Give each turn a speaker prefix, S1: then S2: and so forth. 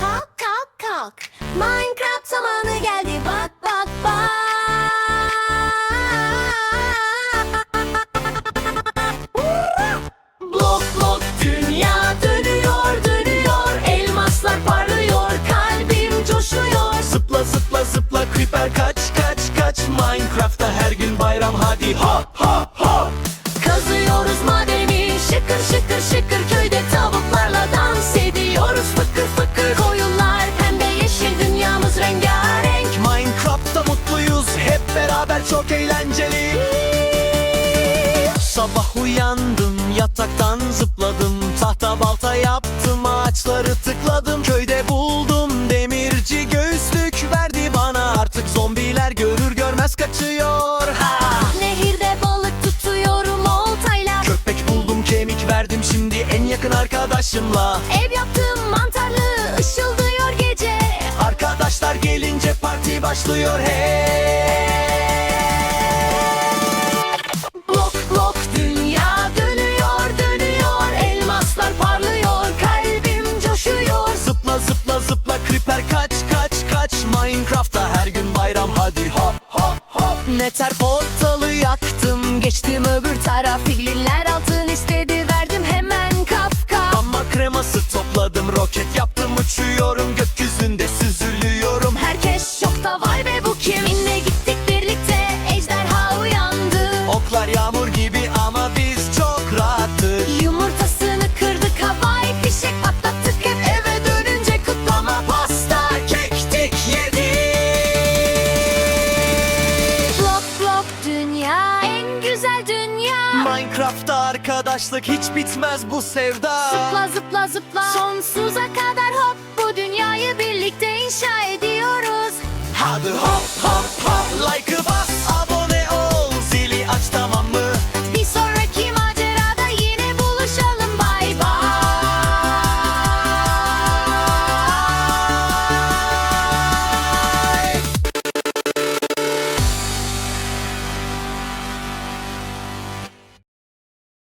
S1: Kalk kalk kalk. Minecraft zamanı geldi. Bak bak bak. Blok blok dünya dönüyor dönüyor. Elmaslar parlıyor kalbim coşuyor.
S2: Zıpla zıpla zıpla creeper kaç kaç kaç. Minecraft'ta her gün bayram hadi hop beraber çok eğlenceli. Sabah uyandım yataktan zıpladım Tahta balta yaptım ağaçları tıkladım Köyde buldum demirci göğüslük verdi bana. Artık zombiler görür görmez kaçıyor. Ha!
S1: Nehirde balık tutuyorum oltayla.
S2: Köpek buldum kemik verdim şimdi en yakın arkadaşımla.
S1: Ev yaptım mantarlı ışıldıyor gece.
S2: Arkadaşlar gelince parti başlıyor hey hop
S1: Neter portalı yaktım geçtim öbür taraf. Figlinler altın istedi verdim
S2: Minecraft'ta arkadaşlık hiç bitmez bu sevda.
S1: Zıpla zıpla zıpla. Sonsuza kadar hop Bu dünyayı birlikte inşa ediyoruz.
S2: Hadi hop hop. hop